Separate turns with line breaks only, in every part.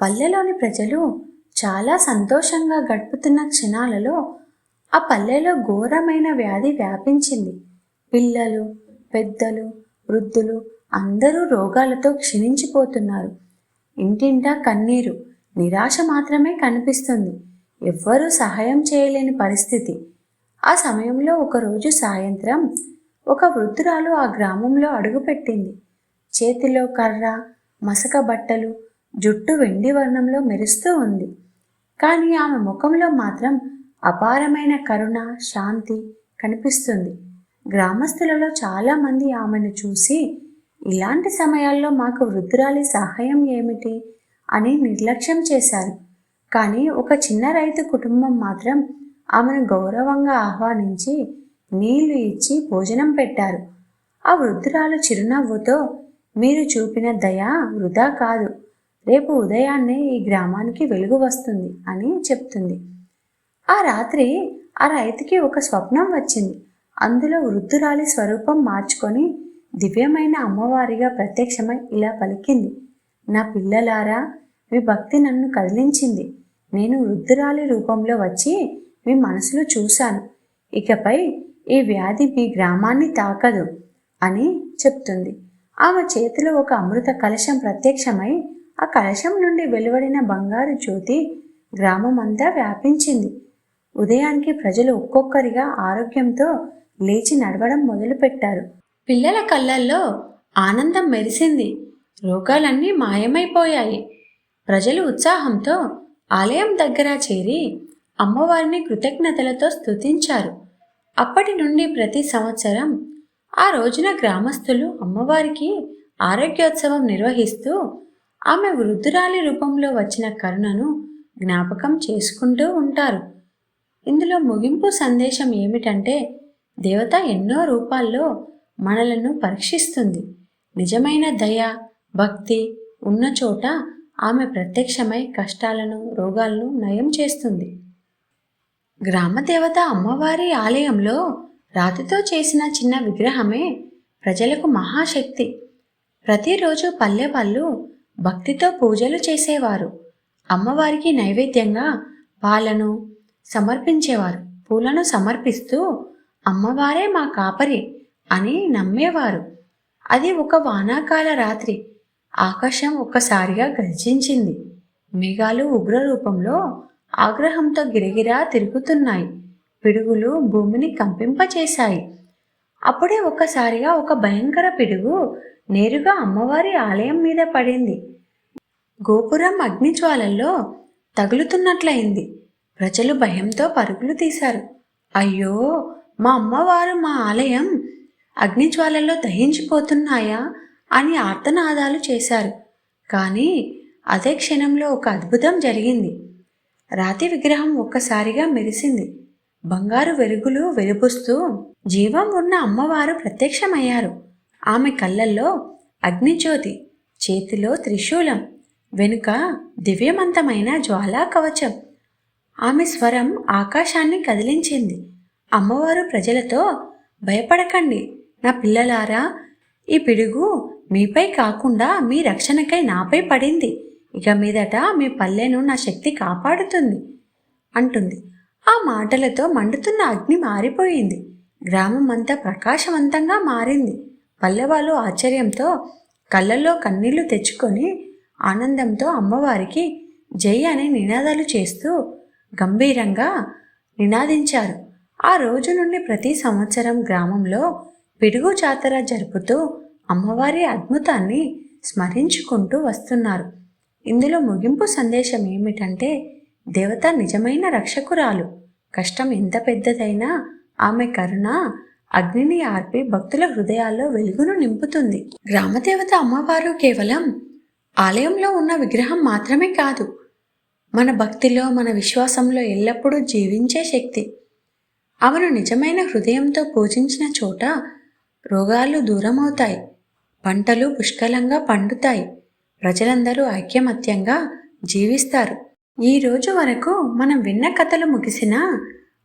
పల్లెలోని ప్రజలు చాలా సంతోషంగా గడుపుతున్న క్షణాలలో ఆ పల్లెలో ఘోరమైన వ్యాధి వ్యాపించింది. పిల్లలు పెద్దలు వృద్ధులు అందరూ రోగాలతో క్షీణించిపోతున్నారు. ఇంటింటా కన్నీరు నిరాశ మాత్రమే కనిపిస్తుంది. ఎవ్వరూ సహాయం చేయలేని పరిస్థితి. ఆ సమయంలో ఒకరోజు సాయంత్రం ఒక వృద్ధురాలు ఆ గ్రామంలో అడుగుపెట్టింది. చేతిలో కర్ర మసక బట్టలు జుట్టు వెండి వర్ణంలో మెరుస్తూ ఉంది. కానీ ఆమె ముఖంలో మాత్రం అపారమైన కరుణ శాంతి కనిపిస్తుంది. గ్రామస్తులలో చాలామంది ఆమెను చూసి ఇలాంటి సమయాల్లో మాకు వృద్ధురాలి సహాయం ఏమిటి? అని నిర్లక్ష్యం చేశారు. కానీ ఒక చిన్న రైతు కుటుంబం మాత్రం ఆమెను గౌరవంగా ఆహ్వానించి నీళ్ళు ఇచ్చి భోజనం పెట్టారు. ఆ వృద్ధురాలు చిరునవ్వుతో మీరు చూపిన దయ వృధా కాదు. రేపు ఉదయాన్నే ఈ గ్రామానికి వెలుగు వస్తుంది అని చెప్తుంది. ఆ రాత్రి ఆ రైతుకి ఒక స్వప్నం వచ్చింది. అందులో వృద్ధురాలి స్వరూపం మార్చుకొని దివ్యమైన అమ్మవారిగా ప్రత్యక్షమై ఇలా పలికింది. నా పిల్లలారా మీ భక్తి నన్ను కదిలించింది. నేను వృద్ధురాలి రూపంలో వచ్చి మీ మనసులో చూశాను. ఇకపై ఈ వ్యాధి మీ గ్రామాన్ని తాకదు అని చెప్తుంది. ఆమె చేతిలో ఒక అమృత కలశం ప్రత్యక్షమై ఆ కలశం నుండి వెలువడిన బంగారు జ్యోతి గ్రామం అంతా వ్యాపించింది. ఉదయానికి ప్రజలు ఒక్కొక్కరిగా ఆరోగ్యంతో లేచి నడవడం మొదలుపెట్టారు. పిల్లల కళ్ళల్లో ఆనందం మెరిసింది. రోగాలన్నీ మాయమైపోయాయి. ప్రజలు ఉత్సాహంతో ఆలయం దగ్గర చేరి అమ్మవారిని కృతజ్ఞతలతో స్తుతించారు. అప్పటి నుండి ప్రతి సంవత్సరం ఆ రోజున గ్రామస్తులు అమ్మవారికి ఆరోగ్యోత్సవం నిర్వహిస్తూ ఆమె వృద్ధురాలి రూపంలో వచ్చిన కరుణను జ్ఞాపకం చేసుకుంటూ ఉంటారు. ఇందులో ముగింపు సందేశం ఏమిటంటే దేవత ఎన్నో రూపాల్లో మనలను పరీక్షిస్తుంది. నిజమైన దయ భక్తి ఉన్న చోట ఆమె ప్రత్యక్షమై కష్టాలను రోగాలను నయం చేస్తుంది. గ్రామదేవత అమ్మవారి ఆలయంలో రాతితో చేసిన చిన్న విగ్రహమే ప్రజలకు మహాశక్తి. ప్రతిరోజు పల్లె వాళ్ళు భక్తితో పూజలు చేసేవారు. అమ్మవారికి నైవేద్యంగా పాలను సమర్పించేవారు. పూలను సమర్పిస్తూ అమ్మవారే మా కాపరి అని నమ్మేవారు. అది ఒక వానాకాల రాత్రి ఆకాశం ఒక్కసారిగా గర్జించింది. మేఘాలు ఉగ్ర రూపంలో ఆగ్రహంతో గిరగిరా తిరుగుతున్నాయి. పిడుగులు భూమిని కంపింపచేశాయి. అప్పుడే ఒక్కసారిగా ఒక భయంకర పిడుగు నేరుగా అమ్మవారి ఆలయం మీద పడింది. గోపురం అగ్నిజ్వాలల్లో తగులుతున్నట్లయింది. ప్రజలు భయంతో పరుగులు తీశారు. అయ్యో మా అమ్మవారు మా ఆలయం అగ్నిజ్వాలల్లో దహించిపోతున్నాయా అని ఆర్తనాదాలు చేశారు. కానీ అదే క్షణంలో ఒక అద్భుతం జరిగింది. రాతి విగ్రహం ఒక్కసారిగా మెరిసింది. బంగారు వెలుగులు వెలుపుస్తూ జీవం ఉన్న అమ్మవారు ప్రత్యక్షమయ్యారు. ఆమె కళ్ళల్లో అగ్నిజ్యోతి చేతిలో త్రిశూలం వెనుక దివ్యమంతమైన జ్వాలా కవచం. ఆమె స్వరం ఆకాశాన్ని కదిలించింది. అమ్మవారు ప్రజలతో భయపడకండి నా పిల్లలారా ఈ పిడుగు మీపై కాకుండా మీ రక్షణకై నాపై పడింది. ఇక మీదట మీ పల్లెను నా శక్తి కాపాడుతుంది అంటుంది. ఆ మాటలతో మండుతున్న అగ్ని మారిపోయింది. గ్రామం అంతా ప్రకాశవంతంగా మారింది. పల్లెవాళ్ళు ఆశ్చర్యంతో కళ్ళల్లో కన్నీళ్ళు తెచ్చుకొని ఆనందంతో అమ్మవారికి జై అనే నినాదాలు చేస్తూ గంభీరంగా నినాదించారు. ఆ రోజు నుండి ప్రతి సంవత్సరం గ్రామంలో పిడుగు జాతర జరుపుతూ అమ్మవారి అద్భుతాన్ని స్మరించుకుంటూ వస్తున్నారు. ఇందులో ముగింపు సందేశం ఏమిటంటే దేవత నిజమైన రక్షకురాలు. కష్టం ఎంత పెద్దదైనా ఆమె కరుణ అగ్నిని ఆర్పి భక్తుల హృదయాల్లో వెలుగును నింపుతుంది. గ్రామదేవత అమ్మవారు కేవలం ఆలయంలో ఉన్న విగ్రహం మాత్రమే కాదు మన భక్తిలో మన విశ్వాసంలో ఎల్లప్పుడూ జీవించే శక్తి. ఆమెను నిజమైన హృదయంతో పూజించిన చోట రోగాలు దూరమవుతాయి పంటలు పుష్కలంగా పండుతాయి ప్రజలందరూ ఐక్యమత్యంగా జీవిస్తారు. ఈ రోజు వరకు మనం విన్న కథలు ముగిసినా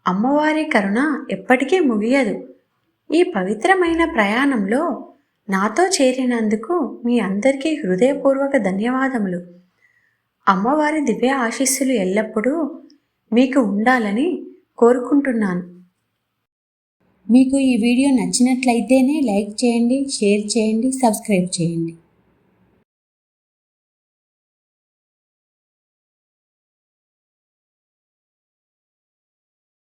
అమ్మవారి కరుణ ఎప్పటికీ ముగియదు. ఈ పవిత్రమైన ప్రయాణంలో నాతో చేరినందుకు మీ అందరికీ హృదయపూర్వక ధన్యవాదములు. అమ్మవారి దివ్య ఆశీస్సులు ఎల్లప్పుడూ మీకు ఉండాలని కోరుకుంటున్నాను.
మీకు ఈ వీడియో నచ్చినట్లయితేనే లైక్ చేయండి షేర్ చేయండి సబ్స్క్రైబ్ చేయండి.